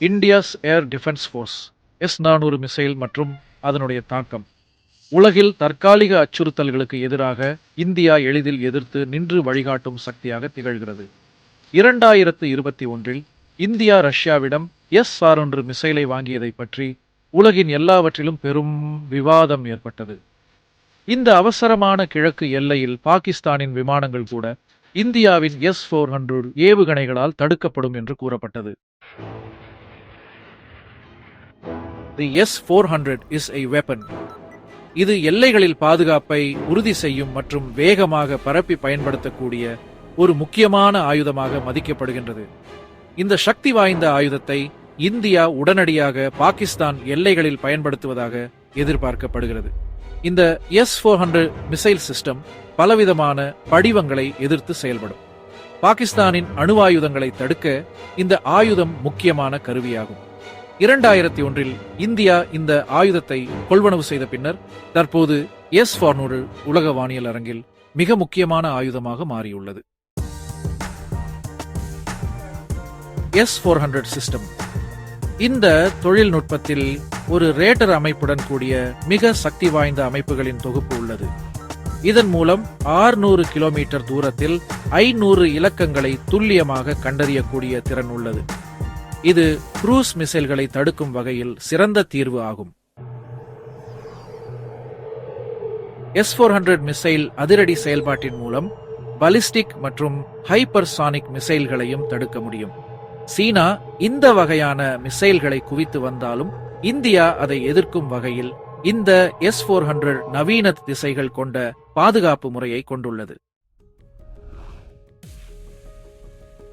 India's air defence force S நானூறு missile மற்றும் அதனுடைய தாக்கம். உலகில் தற்காலிக அச்சுறுத்தல்களுக்கு எதிராக இந்தியா எளிதில் எதிர்த்து நின்று வழிகாட்டும் சக்தியாக திகழ்கிறது. இரண்டாயிரத்து இருபத்தி ஒன்றில் இந்தியா ரஷ்யாவிடம் எஸ் ஆறொன்று மிசைலை வாங்கியதை பற்றி உலகின் எல்லாவற்றிலும் பெரும் விவாதம் ஏற்பட்டது. இந்த அவசரமான கிழக்கு எல்லையில் பாகிஸ்தானின் விமானங்கள் கூட இந்தியாவின் எஸ் ஃபோர் ஹண்ட்ரட் ஏவுகணைகளால் தடுக்கப்படும் என்று கூறப்பட்டது. The S four hundred is a weapon இது எல்லைகளில் பாதுகாப்பை உறுதி செய்யும் மற்றும் வேகமாக பரப்பி பயன்படுத்தக்கூடிய ஒரு முக்கியமான ஆயுதமாக மதிக்கப்படுகின்றது. இந்த சக்தி வாய்ந்த ஆயுதத்தை இந்தியா உடனடியாக பாகிஸ்தான் எல்லைகளில் பயன்படுத்துவதாக எதிர்பார்க்கப்படுகிறது. இந்த S four hundred missile system பலவிதமான படிவங்களை எதிர்த்து செயல்படும். பாகிஸ்தானின் அணுவாயுதங்களை தடுக்க இந்த ஆயுதம் முக்கியமான கருவியாகும். இரண்டாயிரத்தி ஒன்றில் இந்தியா இந்த ஆயுதத்தை கொள்வனவு செய்த பின்னர் தற்போது எஸ் ஃபார்னூறு உலக வானியல் அரங்கில் மிக முக்கியமான ஆயுதமாக மாறியுள்ளது. எஸ் ஃபோர் ஹண்ட்ரட் சிஸ்டம் இந்த தொழில்நுட்பத்தில் ஒரு ரேட்டர் அமைப்புடன் கூடிய மிக சக்தி வாய்ந்த அமைப்புகளின் தொகுப்பு உள்ளது. இதன் மூலம் 600 கிலோமீட்டர் தூரத்தில் ஐநூறு இலக்கங்களை துல்லியமாக கண்டறியக்கூடிய திறன் உள்ளது. இது குரூஸ் மிசைல்களை தடுக்கும் வகையில் சிறந்த தீர்வு ஆகும். எஸ் ஃபோர் ஹண்ட்ரட் மிசைல் அதிரடி செயல்பாட்டின் மூலம் பலிஸ்டிக் மற்றும் ஹைப்பர்சானிக் மிசைல்களையும் தடுக்க முடியும். சீனா இந்த வகையான மிசைல்களை குவித்து வந்தாலும் இந்தியா அதை எதிர்க்கும் வகையில் இந்த எஸ் ஃபோர் ஹண்ட்ரட் நவீன திசைகள் கொண்ட பாதுகாப்பு முறையை கொண்டுள்ளது.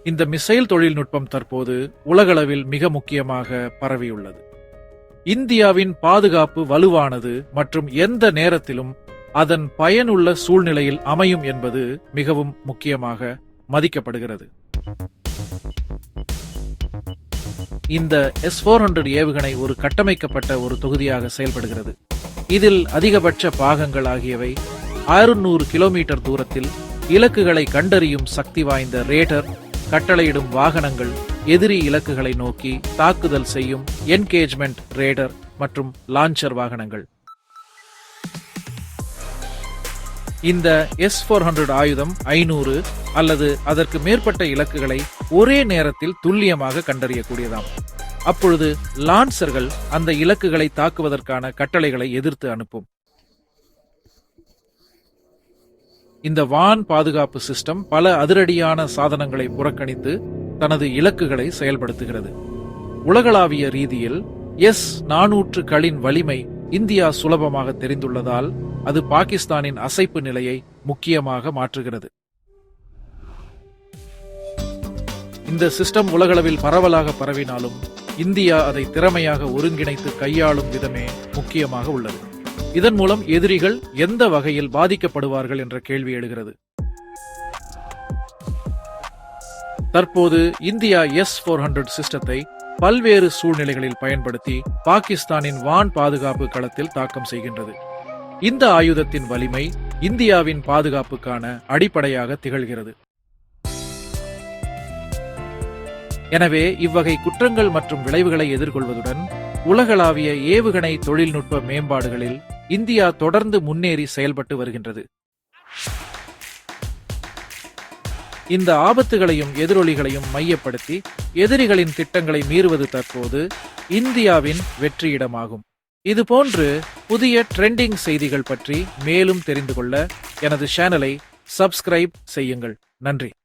இந்த மிசைல் தொழில்நுட்பம் தற்போது உலகளவில் மிக முக்கியமாக பரவியுள்ளது. இந்தியாவின் பாதுகாப்பு வலுவானது மற்றும் எந்த நேரத்திலும் அதன் பயனுள்ள சூழ்நிலையில் அமையும் என்பது மிகவும் முக்கியமாக மதிக்கப்படுகிறது. இந்த எஸ் போர் ஹண்ட்ரட் ஏவுகணை ஒரு கட்டமைக்கப்பட்ட ஒரு தொகுதியாக செயல்படுகிறது. இதில் அதிகபட்ச பாகங்கள் ஆகியவை அறுநூறு கிலோமீட்டர் தூரத்தில் இலக்குகளை கண்டறியும் சக்தி வாய்ந்த ரேடர் கட்டளையிடும் வாகனங்கள் எதிரி இலக்குகளை நோக்கி தாக்குதல் செய்யும் என்கேஜ்மெண்ட் ரேடர் மற்றும் லான்ச்சர் வாகனங்கள். இந்த எஸ் ஃபோர் ஹண்ட்ரட் ஆயுதம் ஐநூறு அல்லது அதற்கு மேற்பட்ட இலக்குகளை ஒரே நேரத்தில் துல்லியமாக கண்டறியக்கூடியதாம். அப்பொழுது லான்சர்கள் அந்த இலக்குகளை தாக்குவதற்கான கட்டளைகளை எதிர்த்து அனுப்பும். இந்த வான் பாதுகாப்பு சிஸ்டம் பல அதிரடியான சாதனங்களை புறக்கணித்து தனது இலக்குகளை செயல்படுத்துகிறது. உலகளாவிய ரீதியில் எஸ் நானூற்று களின் வலிமை இந்தியா சுலபமாக தெரிந்துள்ளதால் அது பாகிஸ்தானின் அசைப்பு நிலையை முக்கியமாக மாற்றுகிறது. இந்த சிஸ்டம் உலகளவில் பரவலாக பரவினாலும் இந்தியா அதை திறமையாக ஒருங்கிணைத்து கையாளும் விதமே முக்கியமாக உள்ளது. இதன் மூலம் எதிரிகள் எந்த வகையில் பாதிக்கப்படுவார்கள் என்ற கேள்வி எழுகிறது. தற்போது இந்தியா எஸ் போர் ஹண்ட்ரட் சிஸ்டத்தை பல்வேறு சூழ்நிலைகளில் பயன்படுத்தி பாகிஸ்தானின் வான் பாதுகாப்பு களத்தில் தாக்கம் செய்கின்றது. இந்த ஆயுதத்தின் வலிமை இந்தியாவின் பாதுகாப்புக்கான அடிப்படையாக திகழ்கிறது. எனவே இவ்வகை குற்றங்கள் மற்றும் விளைவுகளை எதிர்கொள்வதுடன் உலகளாவிய ஏவுகணை தொழில்நுட்ப மேம்பாடுகளில் இந்தியா தொடர்ந்து முன்னேறி செயல்பட்டு வருகின்றது. இந்த ஆபத்துகளையும் எதிரொலிகளையும் மையப்படுத்தி எதிரிகளின் திட்டங்களை மீறுவது தற்போது இந்தியாவின் வெற்றியிடமாகும். இதுபோன்று புதிய ட்ரெண்டிங் செய்திகள் பற்றி மேலும் தெரிந்து கொள்ள எனது சேனலை சப்ஸ்கிரைப் செய்யுங்கள். நன்றி.